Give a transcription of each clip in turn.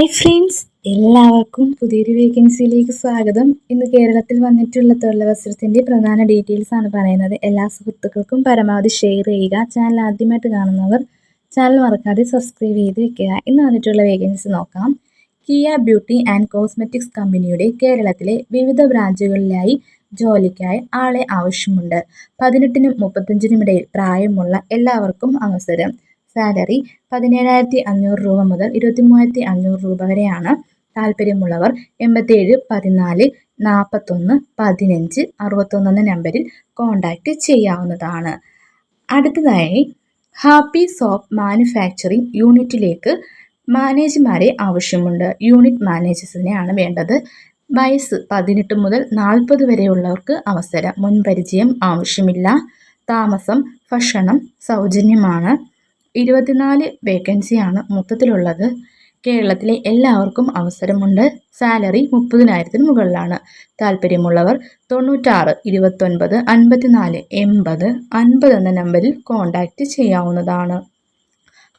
Hi friends എല്ലാവർക്കും പുതിയൊരു വേക്കൻസിയിലേക്ക് സ്വാഗതം. ഇന്ന് കേരളത്തിൽ വന്നിട്ടുള്ള തൊഴിലവസരത്തിന്റെ പ്രധാന ഡീറ്റെയിൽസ് ആണ് പറയുന്നത്. എല്ലാ സുഹൃത്തുക്കൾക്കും പരമാവധി ഷെയർ ചെയ്യുക ചാനൽ ആദ്യമായിട്ട് കാണുന്നവർ ചാനൽ മറക്കാതെ സബ്സ്ക്രൈബ് ചെയ്ത് വെക്കുക. ഇന്ന് വന്നിട്ടുള്ള വേക്കൻസി നോക്കാം. കിയ ബ്യൂട്ടി ആൻഡ് കോസ്മെറ്റിക്സ് കമ്പനിയുടെ കേരളത്തിലെ വിവിധ ബ്രാഞ്ചുകളിലായി ജോലിക്കായി ആളെ ആവശ്യമുണ്ട്. പതിനെട്ടിനും മുപ്പത്തഞ്ചിനും ഇടയിൽ പ്രായമുള്ള എല്ലാവർക്കും അവസരം. സാലറി പതിനേഴായിരത്തി അഞ്ഞൂറ് രൂപ മുതൽ ഇരുപത്തി മൂവായിരത്തി അഞ്ഞൂറ് രൂപ വരെയാണ്. താല്പര്യമുള്ളവർ എൺപത്തിയേഴ് പതിനാല് നാൽപ്പത്തൊന്ന് പതിനഞ്ച് അറുപത്തൊന്ന് എന്ന നമ്പറിൽ കോൺടാക്റ്റ് ചെയ്യാവുന്നതാണ്. അടുത്തതായി ഹാപ്പി സോപ്പ് മാനുഫാക്ചറിംഗ് യൂണിറ്റിലേക്ക് മാനേജർമാരെ ആവശ്യമുണ്ട്. യൂണിറ്റ് മാനേജേഴ്സിനെയാണ് വേണ്ടത്. വയസ്സ് പതിനെട്ട് മുതൽ നാൽപ്പത് വരെയുള്ളവർക്ക് അവസരം മുൻപരിചയം ആവശ്യമില്ല. താമസം ഭക്ഷണം സൗജന്യമാണ്. ഇരുപത്തിനാല് വേക്കൻസിയാണ് മൊത്തത്തിലുള്ളത്. കേരളത്തിലെ എല്ലാവർക്കും അവസരമുണ്ട്. സാലറി മുപ്പതിനായിരത്തിന് മുകളിലാണ്. താല്പര്യമുള്ളവർ തൊണ്ണൂറ്റാറ് ഇരുപത്തൊൻപത് അൻപത്തിനാല് എൺപത് അൻപത് എന്ന നമ്പറിൽ കോൺടാക്റ്റ് ചെയ്യാവുന്നതാണ്.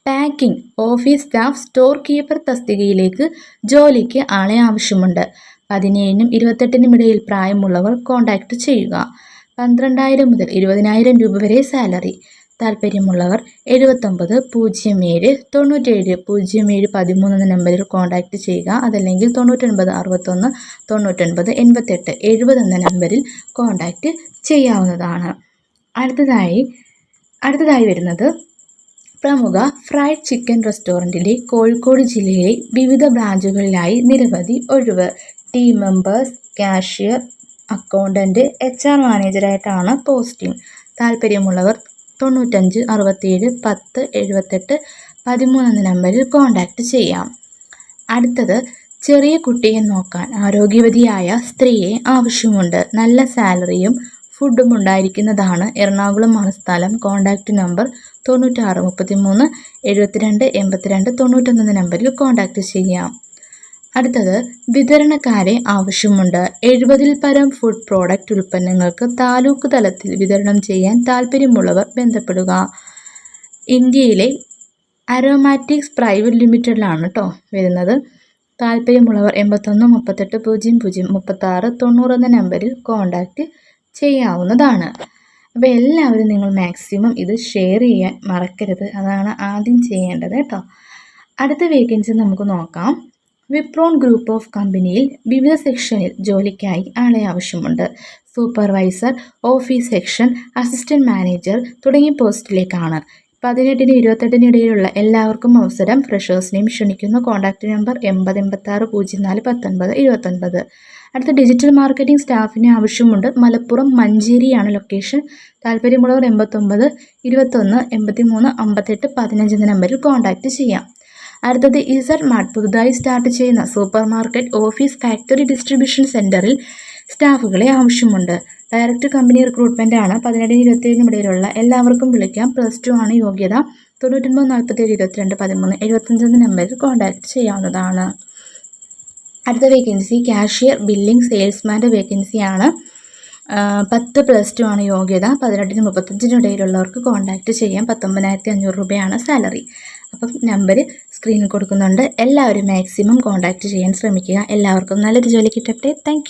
Packing office staff store keeper തസ്തികയിലേക്ക് ജോലിക്ക് ആളെ ആവശ്യമുണ്ട്. പതിനേഴിനും ഇരുപത്തെട്ടിനും ഇടയിൽ പ്രായമുള്ളവർ കോൺടാക്റ്റ് ചെയ്യുക. പന്ത്രണ്ടായിരം മുതൽ ഇരുപതിനായിരം രൂപ വരെ സാലറി താല്പര്യമുള്ളവർ എഴുപത്തൊമ്പത് പൂജ്യം ഏഴ് തൊണ്ണൂറ്റേഴ് പൂജ്യം ഏഴ് പതിമൂന്ന് എന്ന നമ്പറിൽ കോൺടാക്റ്റ് ചെയ്യുക. അതല്ലെങ്കിൽ തൊണ്ണൂറ്റൊൻപത് അറുപത്തൊന്ന് തൊണ്ണൂറ്റൊൻപത് എൺപത്തെട്ട് എഴുപത് എന്ന നമ്പറിൽ കോൺടാക്റ്റ് ചെയ്യാവുന്നതാണ്. അടുത്തതായി അടുത്തതായി വരുന്നത് പ്രമുഖ ഫ്രൈഡ് ചിക്കൻ റെസ്റ്റോറന്റിലെ കോഴിക്കോട് ജില്ലയിലെ വിവിധ ബ്രാഞ്ചുകളിലായി നിരവധി ഒഴിവ്. Team members cashier accountant H R മാനേജറായിട്ടാണ് posting. താല്പര്യമുള്ളവർ തൊണ്ണൂറ്റഞ്ച് അറുപത്തേഴ് പത്ത് എഴുപത്തെട്ട് പതിമൂന്ന് എന്ന നമ്പറിൽ കോൺടാക്റ്റ് ചെയ്യാം. അടുത്തത് ചെറിയ കുട്ടിയെ നോക്കാൻ ആരോഗ്യവതിയായ സ്ത്രീയെ ആവശ്യമുണ്ട്. നല്ല സാലറിയും ഫുഡും ഉണ്ടായിരിക്കുന്നതാണ് എറണാകുളം ആണ് സ്ഥലം. കോൺടാക്റ്റ് നമ്പർ തൊണ്ണൂറ്റാറ് മുപ്പത്തി മൂന്ന് എഴുപത്തിരണ്ട് എൺപത്തിരണ്ട് തൊണ്ണൂറ്റൊന്ന് നമ്പറിൽ കോൺടാക്റ്റ് ചെയ്യാം. അടുത്തത് വിതരണക്കാരെ ആവശ്യമുണ്ട്. എഴുപതിൽ പരം ഫുഡ് പ്രോഡക്റ്റ് ഉൽപ്പന്നങ്ങൾക്ക് താലൂക്ക് തലത്തിൽ വിതരണം ചെയ്യാൻ താല്പര്യമുള്ളവർ ബന്ധപ്പെടുക. ഇന്ത്യയിലെ അരോമാറ്റിക്സ് പ്രൈവറ്റ് ലിമിറ്റഡിലാണ് കേട്ടോ വരുന്നത്. താല്പര്യമുള്ളവർ എൺപത്തൊന്ന് മുപ്പത്തെട്ട് പൂജ്യം പൂജ്യം മുപ്പത്താറ് തൊണ്ണൂറ് എന്ന നമ്പറിൽ കോൺടാക്റ്റ് ചെയ്യാവുന്നതാണ്. അപ്പോൾ എല്ലാവരും നിങ്ങൾ മാക്സിമം ഇത് ഷെയർ ചെയ്യാൻ മറക്കരുത്. അതാണ് ആദ്യം ചെയ്യേണ്ടത് കേട്ടോ അടുത്ത വേക്കൻസി നമുക്ക് നോക്കാം. വിപ്രോൺ ഗ്രൂപ്പ് ഓഫ് കമ്പനിയിൽ വിവിധ സെക്ഷനിൽ ജോലിക്കായി ആളെ ആവശ്യമുണ്ട്. Supervisor office section assistant manager തുടങ്ങിയ പോസ്റ്റിലേക്കാണ്. പതിനെട്ടിന് ഇരുപത്തെട്ടിന് ഇടയിലുള്ള എല്ലാവർക്കും അവസരം ഫ്രഷേഴ്സിനെയും ക്ഷണിക്കുന്നു. കോൺടാക്റ്റ് നമ്പർ എൺപത് എൺപത്താറ് പൂജ്യം നാല് പത്തൊൻപത് ഇരുപത്തൊൻപത്. അടുത്ത ഡിജിറ്റൽ മാർക്കറ്റിംഗ് സ്റ്റാഫിന് ആവശ്യമുണ്ട്. മലപ്പുറം മഞ്ചേരിയാണ് ലൊക്കേഷൻ. താല്പര്യമുള്ളവർ എൺപത്തൊമ്പത് ഇരുപത്തൊന്ന് എൺപത്തി മൂന്ന് അമ്പത്തെട്ട് പതിനഞ്ച് എന്ന നമ്പറിൽ കോൺടാക്റ്റ് ചെയ്യാം. അടുത്തത് ഇസഡ് മാർട്ട്. പുതുതായി സ്റ്റാർട്ട് ചെയ്യുന്ന super market office factory distribution സെന്ററിൽ സ്റ്റാഫുകളെ ആവശ്യമുണ്ട്. ഡയറക്റ്റ് കമ്പനി റിക്രൂട്ട്മെന്റ് ആണ്. പതിനേഴ് ഇരുപത്തിയേഴിനും ഇടയിലുള്ള എല്ലാവർക്കും വിളിക്കാം. പ്ലസ് ടു ആണ് യോഗ്യത. തൊണ്ണൂറ്റൊൻപത് നാൽപ്പത്തേഴ് ഇരുപത്തിരണ്ട് പതിമൂന്ന് എഴുപത്തഞ്ചെന്ന നമ്പറിൽ കോൺടാക്ട് ചെയ്യാവുന്നതാണ്. അടുത്ത വേക്കൻസി കാഷ്യർ ബില്ലിംഗ് സെയിൽസ്മാന്റെ വേക്കൻസിയാണ് പത്ത് പ്ലസ് ടു ആണ് യോഗ്യത. പതിനെട്ടിന് മുപ്പത്തഞ്ചിനും ഇടയിലുള്ളവർക്ക് കോൺടാക്റ്റ് ചെയ്യാം. പത്തൊമ്പതിനായിരത്തി അഞ്ഞൂറ് രൂപയാണ് സാലറി അപ്പം നമ്പർ സ്ക്രീനിൽ കൊടുക്കുന്നുണ്ട്. എല്ലാവരും മാക്സിമം കോൺടാക്റ്റ് ചെയ്യാൻ ശ്രമിക്കുക. എല്ലാവർക്കും നല്ലൊരു ജോലി കിട്ടട്ടെ. താങ്ക്